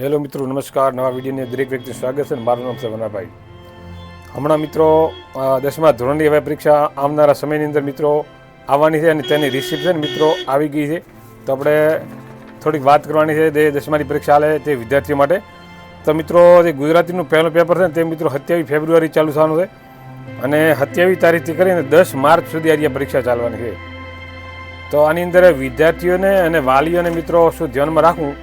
Hello મિત્રો, નમસ્કાર. નવા વિડીયોની દરેક વ્યક્તિ સ્વાગત છે મારું નામ છે વનાભાઈ. હમણાં મિત્રો દસમા ધોરણની હવે પરીક્ષા આવનારા સમયની અંદર મિત્રો આવવાની છે અને તેની રિસિપ્ટ છે ને મિત્રો આવી ગઈ છે. તો આપણે થોડીક વાત કરવાની છે જે દસમાની પરીક્ષા આવે તે વિદ્યાર્થીઓ માટે. તો મિત્રો, જે ગુજરાતીનું પહેલું પેપર છે ને તે મિત્રો સત્યાવીસ ફેબ્રુઆરી ચાલુ થવાનું છે. અને સત્યાવીસ તારીખથી કરીને દસ માર્ચ સુધી આ પરીક્ષા ચાલવાની છે. તો આની અંદર વિદ્યાર્થીઓને અને વાલીઓને મિત્રો શું ધ્યાનમાં રાખવું?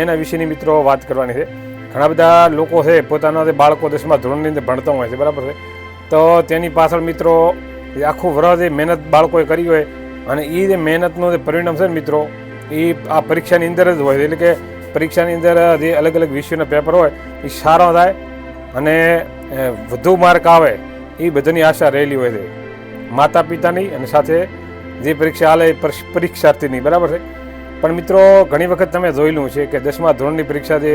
એના વિશેની મિત્રો વાત કરવાની છે. ઘણા બધા લોકો છે, પોતાના જે બાળકો દસમા ધોરણની અંદર ભણતા હોય છે, બરાબર છે. તો તેની પાછળ મિત્રો, એ આખું વર્ષ જે મહેનત બાળકોએ કરી હોય અને એ જે મહેનતનું જે પરિણામ છે ને મિત્રો એ આ પરીક્ષાની અંદર જ હોય એટલે કે પરીક્ષાની અંદર જે અલગ અલગ વિષયોના પેપર હોય એ સારા થાય અને વધુ માર્ક આવે એ બધાની આશા રહેલી હોય છે. માતા પિતાની અને સાથે જે પરીક્ષા હાલે એ પરીક્ષાર્થીની, બરાબર છે. પણ મિત્રો, ઘણી વખત તમે જોયેલું છે કે દસમા ધોરણની પરીક્ષા જે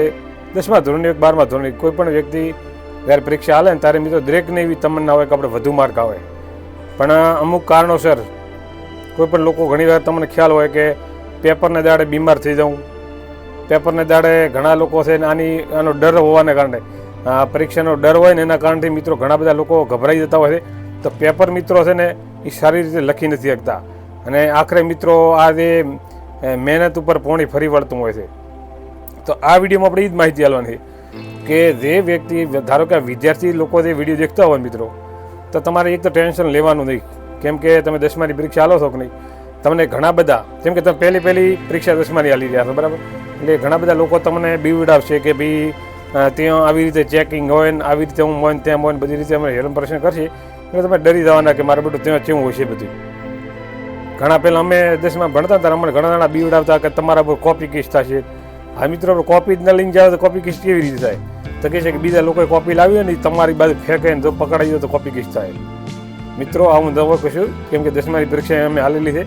દસમા ધોરણની બારમા ધોરણની કોઈ પણ વ્યક્તિ જ્યારે પરીક્ષા હાલે ને ત્યારે મિત્રો દરેકને એવી તમન્ના હોય કે આપણે વધુ માર્ક આવે. પણ અમુક કારણોસર કોઈ પણ લોકો ઘણી વાર તમને ખ્યાલ હોય કે પેપરને દાડે બીમાર થઈ જાઉં પેપરને દાડે ઘણા લોકો છે આની, આનો ડર હોવાને કારણે. પરીક્ષાનો ડર હોય ને એના કારણથી મિત્રો ઘણા બધા લોકો ગભરાઈ જતા હોય છે. તો પેપર મિત્રો છે ને એ સારી રીતે લખી નથી શકતા. અને આખરે મિત્રો આ જે મહેનત ઉપર પોણી ફરી વળતું હોય છે. તો આ વિડીયોમાં આપણે એ જ માહિતી આપવાની છે કે જે વ્યક્તિ, ધારો કે વિદ્યાર્થી લોકો જે વીડિયો દેખતા હોય મિત્રો, તો તમારે એક તો ટેન્શન લેવાનું નહીં. કેમ કે તમે દસમાની પરીક્ષા આલો છો કે નહીં? તમને ઘણા બધા, જેમ કે તમે પહેલી પહેલી પરીક્ષા દસમાની આલી રહ્યા છો, બરાબર? એટલે ઘણા બધા લોકો તમને બીવડાવશે કે ભાઈ ત્યાં આવી રીતે ચેકિંગ હોય ને આવી રીતે હું હોય ને તેમ હોય ને બધી રીતે અમે હેરમ પરેશાન કરશે. એટલે તમે ડરી જવાના કે મારે બધું ત્યાં કેવું હોય છે બધું. ઘણા પહેલાં અમે દસમાં ભણતા હતા અમને ઘણા ઘણા બીવડાવતા કે તમારા પર કોપી કેસ થશે. આ મિત્રો કોપી જ ન લઈને જાવ તો કોપી કેસ કેવી રીતે થાય? તો કહે છે કે બીજા લોકોએ કોપી લાવી હોય ને તમારી બાજુ ફેંકે ને જો પકડાઈ તો કોપી કેસ થાય. મિત્રો આવું દવા કશું કેમ કે દસમાની પરીક્ષા અમે હાલેલી છે.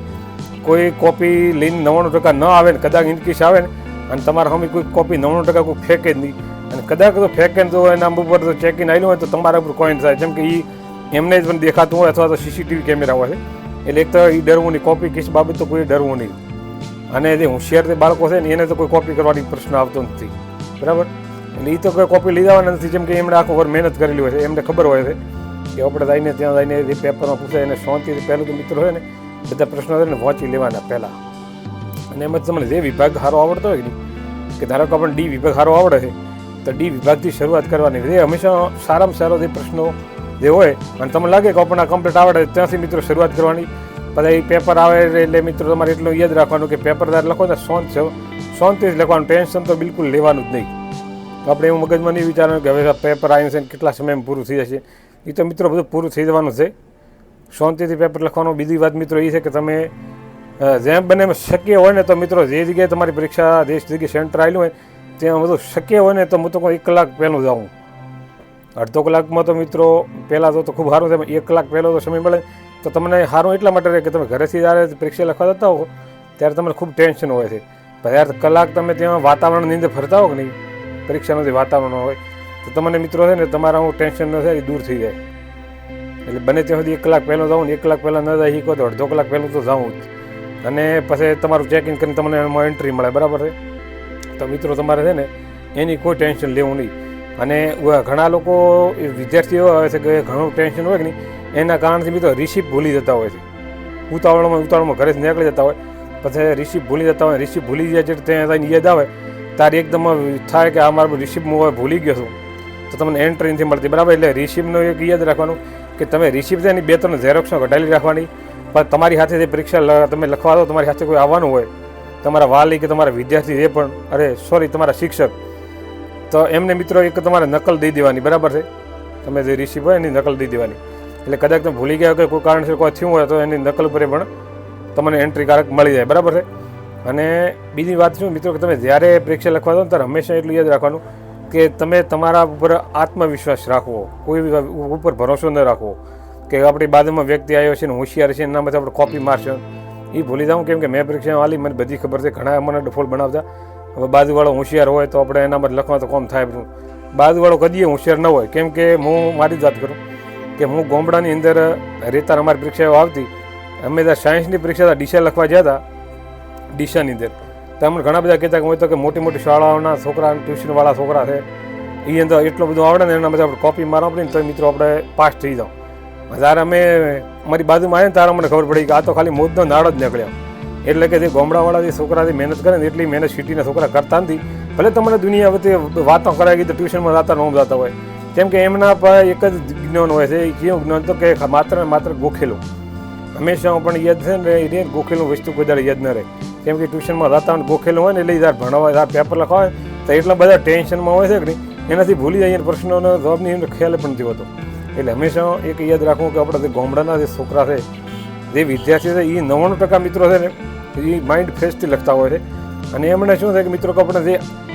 કોઈ કોપી લઈને નવ્વાણું ટકા ન આવે ને કદાચ ઇનકેસ આવે ને, અને તમારા સામે કોઈ કોપી નવ્વાણું ટકા કોઈ ફેંકે જ નહીં. અને કદાચ તો ફેંકે ને તો એના ઉપર તો ચેકિંગ આવેલું હોય તો તમારા ઉપર કોઈન થાય. જેમ કે એ એમને જ પણ દેખાતું હોય અથવા તો સીસીટીવી કેમેરા હોય. છે એટલે એક તો એ ડરવું નહીં કોપી કેસ બાબત તો કોઈ ડરવું નહીં. અને જે હોશિયાર જે બાળકો છે ને, એને તો કોઈ કોપી કરવાની પ્રશ્ન આવતો નથી. બરાબર? એટલે એ તો કોઈ કોપી લીધાવાના નથી, જેમ કે એમણે આખો ઘર મહેનત કરેલી હોય છે. એમને ખબર હોય છે કે આપણે જઈને ત્યાં જઈને જે પેપરમાં પૂછે એને શાંતિથી પહેલું તો મિત્રો હોય ને, બધા પ્રશ્નો હોય ને વાંચી લેવાના પહેલાં. અને એમાં તમને જે વિભાગ સારો આવડતો હોય ને કે ધારો કે આપણને ડી વિભાગ સારો આવડે છે, તો ડી વિભાગથી શરૂઆત કરવાની. એ હંમેશા સારામાં સારો જે પ્રશ્નો જે હોય, અને તમને લાગે કે આપણને કમ્પ્લીટ આવડે, ત્યાંથી મિત્રો શરૂઆત કરવાની. પછી પેપર આવે એટલે મિત્રો તમારે એટલું યાદ રાખવાનું કે પેપર તારે લખો ને શાંત છે. શાંતિથી જ લખવાનું ટેન્શન તો બિલકુલ લેવાનું જ નહીં. તો આપણે એવું મગજમાં નહીં વિચારવાનું કે હવે પેપર આવ્યું છે કેટલા સમયમાં પૂરું થઈ જશે. એ તો મિત્રો બધું પૂરું થઈ જવાનું છે. શાંતિથી પેપર લખવાનું. બીજી વાત મિત્રો એ છે કે તમે જેમ બને શક્ય હોય ને તો મિત્રો જે જગ્યાએ તમારી પરીક્ષા, જે જગ્યાએ સેન્ટર આવેલું હોય, ત્યાં બધું શક્ય હોય ને તો હું તો એક કલાક પહેલું જાઉં અડધો કલાકમાં તો મિત્રો પહેલાં તો ખૂબ સારું થાય એક કલાક પહેલો તો સમય મળે. તો તમને સારું એટલા માટે રહે કે તમે ઘરેથી જ્યારે પરીક્ષા લખવા જતા હો, ત્યારે તમને ખૂબ ટેન્શન હોય છે. પણ કલાક તમે ત્યાં વાતાવરણની અંદર ફરતા હો કે નહીં? પરીક્ષાનું જે વાતાવરણ હોય, તો તમને મિત્રો છે ને તમારા હું ટેન્શન ન થાય દૂર થઈ જાય. એટલે બને ત્યાં સુધી એક કલાક પહેલાં જાઉં ને એક કલાક પહેલાં ન જાય શીખો તો અડધો કલાક પહેલું તો જાઉં જ. અને પછી તમારું ચેક ઇન કરીને તમને એમાં એન્ટ્રી મળે, બરાબર છે? તો મિત્રો તમારે છે ને એની કોઈ ટેન્શન લેવું નહીં. અને ઘણા લોકો વિદ્યાર્થીઓ આવે છે કે ઘણું ટેન્શન હોય કે નહીં, એના કારણથી બી તો રિસીપ ભૂલી જતા હોય છે. ઉતાવળમાં ઉતાવળમાં ઘરે નીકળી જતા હોય. પછી રિસીપ ભૂલી જતા હોય રિસીપ ભૂલી જાય છે ત્યાં યાદ આવે, તારે એકદમ થાય કે આ મારું રિસીપ હું ભૂલી ગયો છું. તો તમને એન્ટ્રી નથી મળતી. બરાબર? એટલે રિસીપનું એક યાદ રાખવાનું કે તમે રિસીપ છે એની બે ત્રણ ઝેરોક્ષો ઘટાડી રાખવાની. પણ તમારી સાથે જે પરીક્ષા તમે લખવા દો, તમારી સાથે કોઈ આવવાનું હોય. તમારા વાલી કે તમારા વિદ્યાર્થી એ પણ, અરે સોરી તમારા શિક્ષક તો એમને મિત્રો એક તમારે નકલ દઈ દેવાની, બરાબર છે? તમે જે રિસીપ હોય એની નકલ દઈ દેવાની. એટલે કદાચ તમે ભૂલી ગયા કે કોઈ કારણસર કોઈ થયું હોય તો એની નકલ પર પણ તમને એન્ટ્રી કારક મળી જાય, બરાબર છે? અને બીજી વાત શું મિત્રો કે તમે જ્યારે પરીક્ષા લખવા દો ત્યારે હંમેશા એટલું યાદ રાખવાનું કે તમે તમારા ઉપર આત્મવિશ્વાસ રાખવો, કોઈ ઉપર ભરોસો ન રાખવો. કે આપણી બાજુમાં વ્યક્તિ આવ્યો છે ને હોશિયાર છે એના માટે આપણે કોપી મારશે. એ ભૂલી જાઉં કેમ કે મેં પરીક્ષા આલી, મને બધી ખબર છે, ઘણા મને ડફોલ બનાવતા. હવે બાજુવાળો હોશિયાર હોય તો આપણે એના માટે લખવા તો કોમ થાય બાજુવાળો કદીએ હોશિયાર ન હોય, કેમ કે હું મારી જ વાત કરું. કે હું ગોમડાની અંદર રેતાર અમારી પરીક્ષાઓ આવતી, અમે ત્યાં સાયન્સની પરીક્ષા ડીસા લખવા ગયા હતા, ડીસાની અંદર. તમને ઘણા બધા કહેતા કે હું તો કે મોટી મોટી શાળાઓના છોકરા, ટ્યુશનવાળા છોકરા છે. એ અંદર એટલું બધું આવડે ને એના બધા આપણે કોપી મારવા પડી તો મિત્રો આપણે પાસ થઈ જાઉં જ્યારે અમે અમારી બાજુમાં આવ્યા ને ત્યારે અમને ખબર પડી કે આ તો ખાલી મોજનો નાળો જ નીકળ્યો. એટલે કે જે ગામડાવાળા જે છોકરા મહેનત કરે ને એટલી મહેનત સિટીના છોકરા કરતા નથી. ભલે તમને દુનિયા વચ્ચે વાતો કરાવી ગઈ તો ટ્યુશનમાં જતા ન જતા હોય. કેમ કે એમના પર એક જ જ્ઞાન હોય છે, એ કેવું જ્ઞાન તો કે માત્ર ને માત્ર ગોખેલું. હંમેશા પણ યાદ છે ને, એ ગોખેલું વસ્તુ કોઈ દાડે યાદ ન રહે. કેમ કે ટ્યુશનમાં જતા ગોખેલું હોય ને, એટલે જ્યારે ભણવા જ્યારે પેપર લખવા તો એટલા બધા ટેન્શનમાં હોય છે કે એનાથી ભૂલી અને પ્રશ્નોનો જવાબની એનો ખ્યાલ પણ નથી હોતો. એટલે હંમેશા એક યાદ રાખવું કે આપણા જે ગામડાના જે છોકરા છે, જે વિદ્યાર્થી છે, એ નવ્વાણું ટકા મિત્રો છે ને એ માઇન્ડ ફ્રેશથી લખતા હોય છે. અને એમણે શું થાય કે મિત્રો કે આપણે જે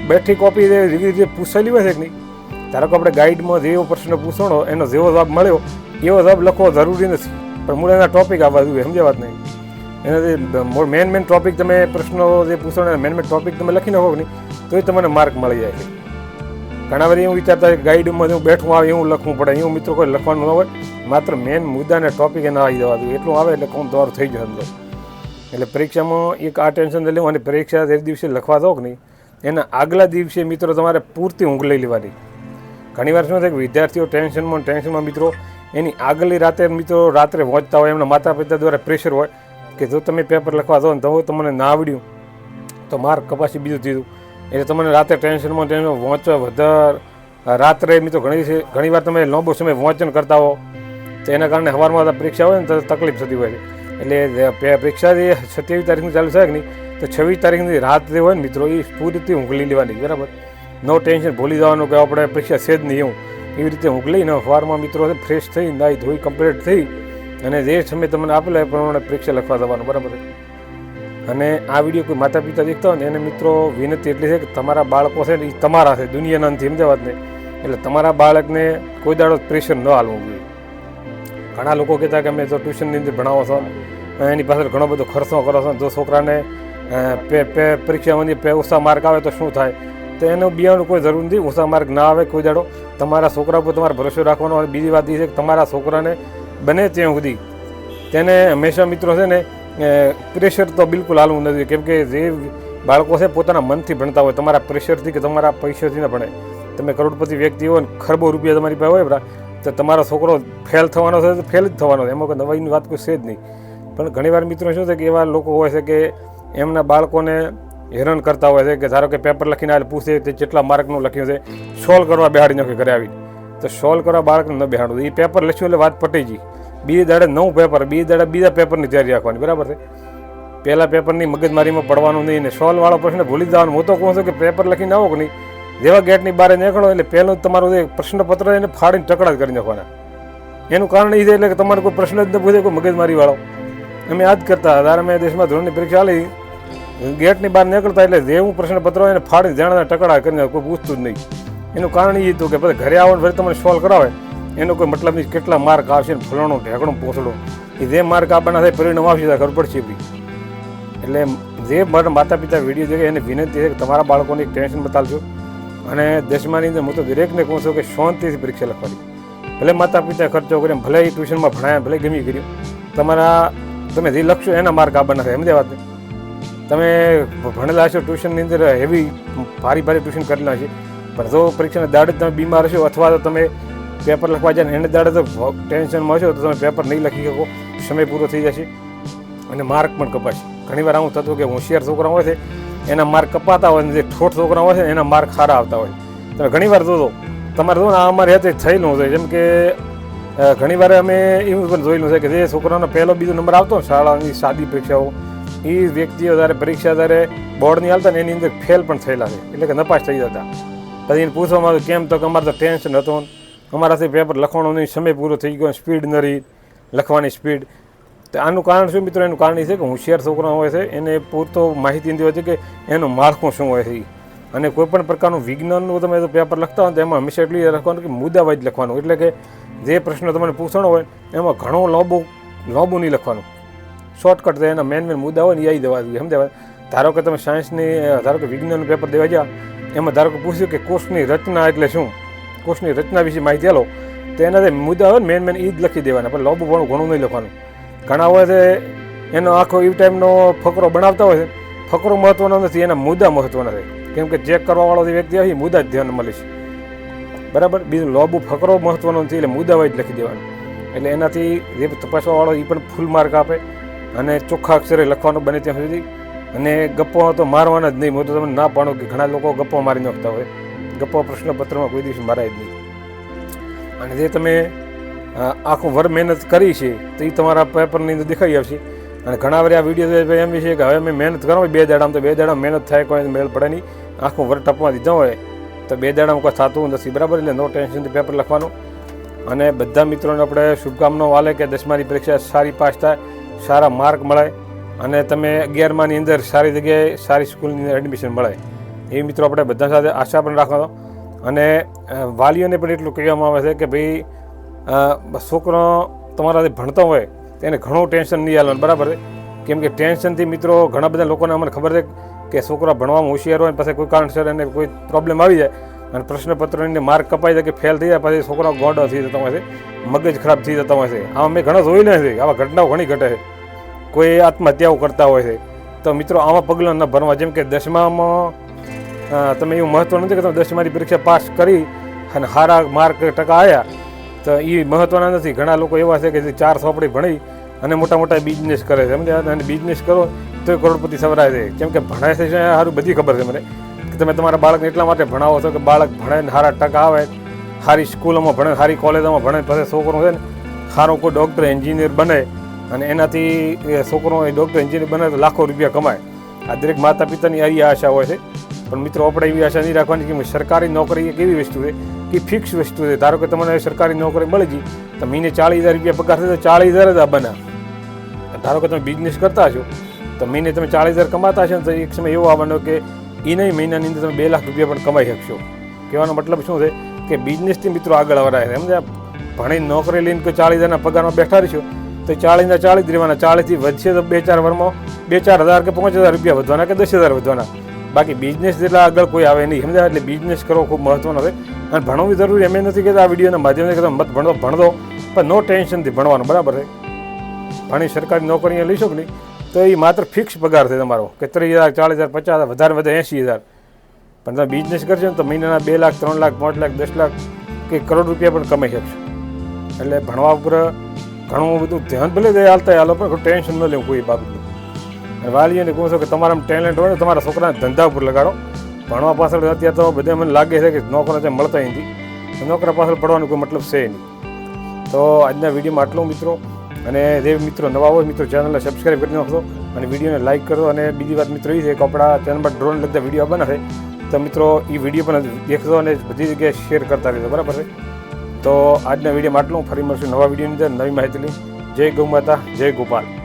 બેઠી કોપી જે એવી રીતે પૂછેલી હોય છે કે નહીં, ધારો કે આપણે ગાઈડમાં જેવો પ્રશ્ન પૂછવાનો એનો જેવો જવાબ મળ્યો, એવો જવાબ લખવો જરૂરી નથી. પણ મૂળ એના ટોપિક આવવા જોઈએ વાત નહીં. એનાથી મેન મેન ટોપિક તમે પ્રશ્નો જે પૂછો ને મેન મેન ટોપિક તમે લખી નાખો નહીં તો એ તમને માર્ક મળી જાય છે. ઘણા બધા એવું વિચારતા ગાઈડમાં હું બેઠું આવે એવું લખવું પડે, એવું મિત્રો કોઈ લખવાનું ન હોય. માત્ર મેન મુદ્દાને ટોપિક એના આવી જવા જોઈએ. એટલું આવે એટલે કોણ દોર થઈ જાય અંદર. એટલે પરીક્ષામાં એક આ ટેન્શન લેવું અને પરીક્ષા જે દિવસે લખવા દો કે નહીં? એના આગલા દિવસે મિત્રો તમારે પૂરતી ઊંઘ લઈ લેવાની. ઘણીવાર શું થાય કે વિદ્યાર્થીઓ ટેન્શનમાં ટેન્શનમાં મિત્રો, એની આગલી રાતે મિત્રો રાત્રે વાંચતા હોય, એમના માતા પિતા દ્વારા પ્રેશર હોય કે જો તમે પેપર લખવા દો ને તો તમને ના આવડ્યું તો માર્ક કપાસી બીજું દીધું. એટલે તમને રાતે ટેન્શનમાં ટેન્શન વાંચવા વધારે રાત્રે મિત્રો ઘણી ઘણીવાર તમે લાંબો સમય વાંચન કરતા હો, તો એના કારણે સવારમાં પરીક્ષા હોય ને તો તકલીફ થતી હોય છે. એટલે પરીક્ષા જે સત્યાવીસ તારીખની ચાલુ થાય નહીં, તો છવ્વીસ તારીખની રાત જે હોય ને મિત્રો, એ પૂરી રીતે ઊંઘ લેવાની, બરાબર? નો ટેન્શન ભૂલી જવાનું કે આપણે પરીક્ષા છે જ નહીં એવું. એવી રીતે ઊંઘ લઈને સવારમાં મિત્રો ફ્રેશ થઈ નાહી ધોઈ કમ્પ્લીટ થઈ અને જે સમય તમને આપેલા એ પ્રમાણે પરીક્ષા લખવા જવાનું, બરાબર? અને આ વીડિયો કોઈ માતા પિતા દેખતા હોય ને, એને મિત્રો વિનંતી એટલી છે કે તમારા બાળકો છે ને એ તમારા છે, દુનિયાના નથી સમજાવત એટલે તમારા બાળકને કોઈ દાડો પ્રેશર ન હાલવું જોઈએ. ઘણા લોકો કહેતા કે અમે જો ટ્યુશનની અંદર ભણાવો છો એની પાછળ ઘણો બધો ખર્ચો કરો છો. જો છોકરાને પરીક્ષામાં પે ઓછા માર્ક આવે તો શું થાય? તો એનું બિયાનું કોઈ જરૂર નથી. ઓછા માર્ક ના આવે કોઈ દાડો. તમારા છોકરા ઉપર તમારે ભરોસો રાખવાનો અને બીજી વાત એ છે કે તમારા છોકરાને બને ત્યાં સુધી. તેને હંમેશા મિત્રો છે ને પ્રેશર તો બિલકુલ હાલવું નથી. કેમ કે જે બાળકો છે પોતાના મનથી ભણતા હોય, તમારા પ્રેશરથી કે તમારા પૈસાથી ન ભણે. તમે કરોડપતિ વ્યક્તિ હોય ને, ખરબો રૂપિયા તમારી પાસે હોય તો તમારો છોકરો ફેલ થવાનો છે તો ફેલ જ થવાનો છે. એમાં કોઈ નવાઈની વાત કોઈ છે જ નહીં. પણ ઘણીવાર મિત્રો શું છે કે એવા લોકો હોય છે કે એમના બાળકોને હેરાન કરતા હોય છે કે ધારો કે પેપર લખીને આવે પૂછે તે કેટલા માર્કનું લખ્યું છે સોલ્વ કરવા બેહાડી નાખે ઘરે આવીને. તો સોલ્વ કરવા બાળકને ન બેહાડવું. એ પેપર લખ્યું એટલે વાત પટી ગઈ. બીજે દાડે નવું પેપર બીજે દાડે બીજા પેપરની તૈયારી રાખવાની. બરાબર છે? પહેલાં પેપરની મગજમારીમાં પડવાનું નહીં ને સોલ્વવાળો પ્રશ્ન ભૂલી જવાનું. હું તો કહું છું કે પેપર લખીને આવો કે નહીં? જેવા ગેટની બહાર નીકળો એટલે પહેલું તમારું જે પ્રશ્નપત્ર એને ફાડીને ટકડા કરી નાખવાના. એનું કારણ એ છે એટલે કે તમારે કોઈ પ્રશ્ન જ ન પૂછે, કોઈ મગજમારી વાળો અમે આ જ કરતા ત્યારે અમે દેશમાં ધોરણની પરીક્ષા આલી, ગેટની બહાર નીકળતા એટલે જે હું પ્રશ્નપત્ર હોય એને ફાડીને જાણતા ટકડા કરીને કોઈ પૂછતું જ નહીં. એનું કારણ એ હતું કે પછી ઘરે આવો ફરી તમને સોલ્વ કરાવે. એનો કોઈ મતલબ નહીં કેટલા માર્ક આવશે ને ફલાણું ઢેકણું પોસડો. એ જે માર્ક આપવાના થાય પરિણામ આવશે ખબર પડશે બી. એટલે જે મારા માતા પિતા વીડિયો જોઈએ એને વિનંતી છે કે તમારા બાળકોને એક ટેન્શન બતાવજો. અને દેશમાંની અંદર હું તો દરેકને કહું છું કે શાંતિથી પરીક્ષા લખવાની. ભલે માતા પિતા ખર્ચો કરીને ભલે એ ટ્યુશનમાં ભણાયા, ભલે ગમી કર્યું તમારા, તમે જે લખશો એના માર્ક આપવાના થાય સમજ્યા વાત તમે ભણેલા હશો ટ્યુશનની અંદર હેવી ભારી ભારી ટ્યુશન કરેલા છે પણ જો પરીક્ષાના દાડે તમે બીમાર હશો, અથવા તો તમે પેપર લખવા જાય એને દાડે તો ટેન્શનમાં હશો, તો તમે પેપર નહીં લખી શકો. સમય પૂરો થઈ જશે. અને માર્ક પણ કપાશે. ઘણીવાર આવું થતું કે હોશિયાર છોકરા હોય છે એના માર્ક કપાતા હોય જે ઠોઠ છોકરા હોય છે એના માર્ક સારા આવતા હોય. તમે ઘણીવાર જોજો. તમારે જો ને, આ અમારે હાથે થયેલું છે જેમ કે ઘણીવાર અમે એવું પણ જોયેલું છે કે જે છોકરાનો પહેલો બીજો નંબર આવતો શાળાની સાદી પરીક્ષાઓ, એ વ્યક્તિઓ જ્યારે પરીક્ષા જ્યારે બોર્ડની આવતા ને એની અંદર ફેલ પણ થયેલા છે. એટલે કે નપાસ થઈ જતા. પછી એને પૂછવામાં આવ્યું, કેમ તો કે અમારે તો ટેન્શન હતું અમારાથી પેપર લખવાનો સમય પૂરો થઈ ગયો સ્પીડ ન રહી લખવાની સ્પીડ તો આનું કારણ શું મિત્રો? એનું કારણ એ છે કે હોશિયાર છોકરા હોય છે, એને પૂરતો માહિતી નથી હોય છે કે એનું માળખું શું હોય છે. અને કોઈ પણ પ્રકારનું વિજ્ઞાનનું તમે પેપર લખતા હોય તો એમાં હંમેશા એટલું લખવાનું કે મુદ્દાવાઇઝ લખવાનું. એટલે કે જે પ્રશ્ન તમને પૂછવાનો હોય, એમાં ઘણો લાંબુ લાંબુ નહીં લખવાનું. શોર્ટકટ એના મેન મેન મુદ્દા હોય ને એ આવી દેવા જોઈએ. સમજાય? ધારો કે તમે સાયન્સની ધારો કે વિજ્ઞાનનું પેપર દેવા ગયા, એમાં ધારો કે પૂછ્યું કે કોષની રચના એટલે શું? કોષની રચના વિશે માહિતી આલો, તો એના મુદ્દા હોય મેન મેન એ જ લખી દેવાના. પણ લાંબુ ઘણું ઘણું નહીં લખવાનું. ઘણા વખતે એનો આખો એ ટાઈમનો ફકરો બનાવતા હોય છે. ફકરો મહત્વનો નથી, એના મુદ્દા મહત્વના છે. કેમ કે ચેક કરવાવાળો જે વ્યક્તિ એ મુદ્દા જ ધ્યાન મળે બરાબર? બીજું લોબુ ફકરો મહત્વનો નથી, એટલે મુદ્દા વાઇઝ લખી દેવાનું. એટલે એનાથી જે તપાસવાવાળો એ પણ ફૂલ માર્ક આપે અને ચોખ્ખા અક્ષરે લખવાનું બને ત્યાં સુધી. અને ગપ્પો તો મારવાના જ નહીં. હું તો તમને ના પાડો કે ઘણા લોકો ગપ્પો મારી નાખતા હોય. ગપ્પો પ્રશ્નપત્રમાં કોઈ દિવસ મારાય જ નહીં. અને જે તમે આખું વર મહેનત કરી છે, તો એ તમારા પેપરની અંદર દેખાઈ આવશે. અને ઘણા વાર આ વીડિયો એમ છે કે હવે અમે મહેનત કરો બે દાડામાં તો બે દાડામાં મહેનત થાય, કોઈ મેળ પડે નહીં. આખું વર ટપવા દીધા હોય, તો બે દાડામાં કોઈ થતું નથી, બરાબર? એટલે નો ટેન્શનથી પેપર લખવાનું. અને બધા મિત્રોને આપણે શુભકામનાઓ વાલે કે દસમાની પરીક્ષા સારી પાસ થાય, સારા માર્ક મળે. અને તમે અગિયારમાની અંદર સારી જગ્યાએ સારી સ્કૂલની અંદર એડમિશન મળે. એ મિત્રો આપણે બધા સાથે આશા પણ રાખવાનો. અને વાલીઓને પણ એટલું કહેવામાં આવે છે કે ભાઈ છોકરો તમારાથી ભણતો હોય તેને ઘણું ટેન્શન નહીં આલવાનું બરાબર છે? કેમ કે ટેન્શનથી મિત્રો ઘણા બધા લોકોને અમને ખબર છે કે છોકરા ભણવામાં હોશિયાર હોય પછી કોઈ કારણસર એને કોઈ પ્રોબ્લેમ આવી જાય અને પ્રશ્નપત્રની માર્ક કપાઈ જાય કે ફેલ થઈ જાય, પછી છોકરા ગોડો થઈ જતા હોય છે, મગજ ખરાબ થઈ જતા હોય છે. આમાં મેં ઘણા જોઈ નથી, આવા ઘટનાઓ ઘણી ઘટે છે. કોઈ આત્મહત્યાઓ કરતા હોય છે. તો મિત્રો આવા પગલાં ન ભરવા, જેમ કે દસમામાં તમે એવું મહત્વ નથી કે તમે દસમાની પરીક્ષા પાસ કરી અને સારા માર્ક ટકા આવ્યા તો એ મહત્વના નથી. ઘણા લોકો એવા છે કે જે ચાર સોપડી ભણી અને મોટા મોટા બિઝનેસ કરે છે. સમજ્યા? અને બિઝનેસ કરો તો કરોડપતિ સવરાય છે. કેમ કે ભણાય છે સારું બધી ખબર છે મને. કે તમે તમારા બાળકને એટલા માટે ભણાવો છો કે બાળક ભણે ને સારા ટકા આવે, સારી સ્કૂલોમાં ભણે, સારી કોલેજોમાં ભણે, પછી છોકરો છે ને સારો કોઈ ડૉક્ટર એન્જિનિયર બને અને એનાથી છોકરો એ ડૉક્ટર એન્જિનિયર બને તો લાખો રૂપિયા કમાય. આ દરેક માતા પિતાની આવી આશા હોય છે. પણ મિત્રો આપણે એવી આશા નહીં રાખવાની કે સરકારી નોકરી એક એવી વસ્તુ છે કે ફિક્સ વસ્તુ છે. ધારો કે તમને સરકારી નોકરી મળી ગઈ, તો મહિને ચાલીસ હજાર રૂપિયા પગાર થાય તો ચાલીસ હજાર જ આ બના ધારો કે તમે બિઝનેસ કરતા હશો તો મહિને તમે ચાલીસ હજાર કમાતા હશો તો એક સમય એવો આવવાનો કે એ નહીં મહિનાની અંદર તમે બે લાખ રૂપિયા પણ કમાઈ શકશો. કહેવાનો મતલબ શું છે કે બિઝનેસથી મિત્રો આગળ વરાય છે. સમજ્યા? ભણી નોકરી લઈને કોઈ ચાલીસ હજારના પગારમાં બેઠા રહીશું, તો ચાલીસના ચાલીસ જ રહેવાના. ચાલીસથી વધશે તો બે ચાર વર્ષમાં બે ચાર હજાર કે પાંચ હજાર રૂપિયા વધવાના કે દસ હજાર વધવાના. બાકી બિઝનેસ જેટલા આગળ કોઈ આવે નહીં. સમજાય? એટલે બિઝનેસ કરવો ખૂબ મહત્વનો છે. અને ભણવું જરૂરી. એમ નથી કે આ વિડીયોના માધ્યમથી કે મત ભણો ભણો પણ નો ટેન્શનથી ભણવાનું, બરાબર છે? ભણી સરકારી નોકરી લઈશો કે નહીં. તો એ માત્ર ફિક્સ પગાર છે તમારો, કે ત્રીસ હજાર, ચાલીસ હજાર, પચાસ હજાર, વધારે વધારે એંસી હજાર. પણ તમે બિઝનેસ કરશો ને તો મહિનાના બે લાખ, ત્રણ લાખ, પાંચ લાખ, દસ લાખ કે કરોડ રૂપિયા પણ કમાઈ શકશો. એટલે ભણવા ઉપર ઘણું બધું ધ્યાન ભલે દે, હાલતા હાલો, પણ ટેન્શન ન લેવું કોઈ બાબતનું. વાલીઓને કહું છું કે તમારામાં ટેલેન્ટ હોય ને તમારા છોકરાને ધંધા ઉપર લગાડો. ભણવા પાછળ અત્યારે તો બધા મને લાગે છે કે નોકરા જે મળતા નથી. નોકરા પાછળ પડવાનો કોઈ મતલબ છે નહીં. તો આજના વિડીયોમાં આટલું મિત્રો. અને જે મિત્રો નવા હોય મિત્રો ચેનલને સબસ્ક્રાઈબ કરી નાખશો અને વિડીયોને લાઇક કરો. અને બીજી વાત મિત્રો એ છે કે આપણા ચેનલ પર ડ્રોન લગતા વીડિયો બનાવે તો મિત્રો એ વીડિયો પણ દેખજો અને બધી જગ્યાએ શેર કરતા રહેજો. બરાબર છે? તો આજના વિડીયોમાં આટલું. ફરી મળશું નવા વિડીયોની અંદર નવી માહિતી લઈ જય ગૌ માતા, જય ગોપાલ.